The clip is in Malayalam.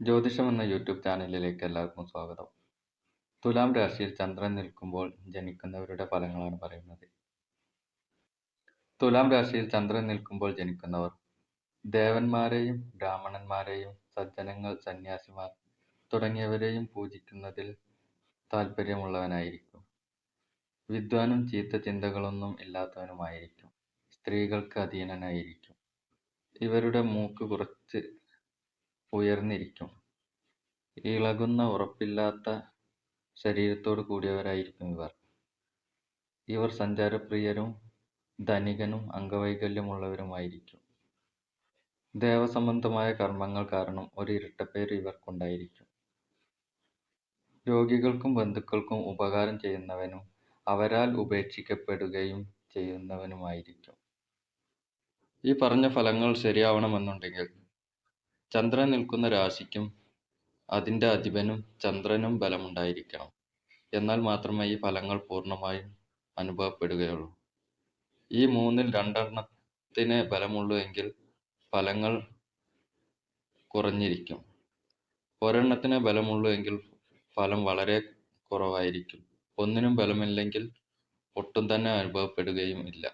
ജ്യോതിഷം എന്ന യൂട്യൂബ് ചാനലിലേക്ക് എല്ലാവർക്കും സ്വാഗതം. തുലാം രാശിയിൽ ചന്ദ്രൻ നിൽക്കുമ്പോൾ ജനിക്കുന്നവരുടെ ഫലങ്ങളാണ് പറയുന്നത്. തുലാം രാശിയിൽ ചന്ദ്രൻ നിൽക്കുമ്പോൾ ജനിക്കുന്നവർ ദേവന്മാരെയും ബ്രാഹ്മണന്മാരെയും സജ്ജനങ്ങൾ സന്യാസിമാർ തുടങ്ങിയവരെയും പൂജിക്കുന്നതിൽ താല്പര്യമുള്ളവനായിരിക്കും. വിദ്വാനും ചീത്ത ചിന്തകളൊന്നും ഇല്ലാത്തവനുമായിരിക്കും. സ്ത്രീകൾക്ക് അധീനനായിരിക്കും. ഇവരുടെ മൂക്ക് കുറച്ച് ഉയർന്നിരിക്കും. ഇളകുന്ന ഉറപ്പില്ലാത്ത ശരീരത്തോട് കൂടിയവരായിരിക്കും ഇവർ. ഇവർ സഞ്ചാരപ്രിയരും ധനികനും അംഗവൈകല്യമുള്ളവരുമായിരിക്കും. ദേവസംബന്ധമായ കർമ്മങ്ങൾ കാരണം ഒരു ഇരട്ടപ്പേര് ഇവർക്കുണ്ടായിരിക്കും. രോഗികൾക്കും ബന്ധുക്കൾക്കും ഉപകാരം ചെയ്യുന്നവനും അവരാൽ ഉപേക്ഷിക്കപ്പെടുകയും ചെയ്യുന്നവനുമായിരിക്കും. ഈ പറഞ്ഞ ഫലങ്ങൾ ശരിയാവണമെന്നുണ്ടെങ്കിൽ ചന്ദ്രൻ നിൽക്കുന്ന രാശിക്കും അതിന്റെ അധിപനും ചന്ദ്രനും ബലമുണ്ടായിരിക്കണം. എന്നാൽ മാത്രമേ ഈ ഫലങ്ങൾ പൂർണമായും അനുഭവപ്പെടുകയുള്ളൂ. ഈ മൂന്നിൽ രണ്ടെണ്ണത്തിന് ബലമുള്ളൂ എങ്കിൽ ഫലങ്ങൾ കുറഞ്ഞിരിക്കും. ഒരെണ്ണത്തിന് ബലമുള്ളൂ എങ്കിൽ ഫലം വളരെ കുറവായിരിക്കും. ഒന്നിനും ബലമില്ലെങ്കിൽ ഒട്ടും തന്നെ അനുഭവപ്പെടുകയും ഇല്ല.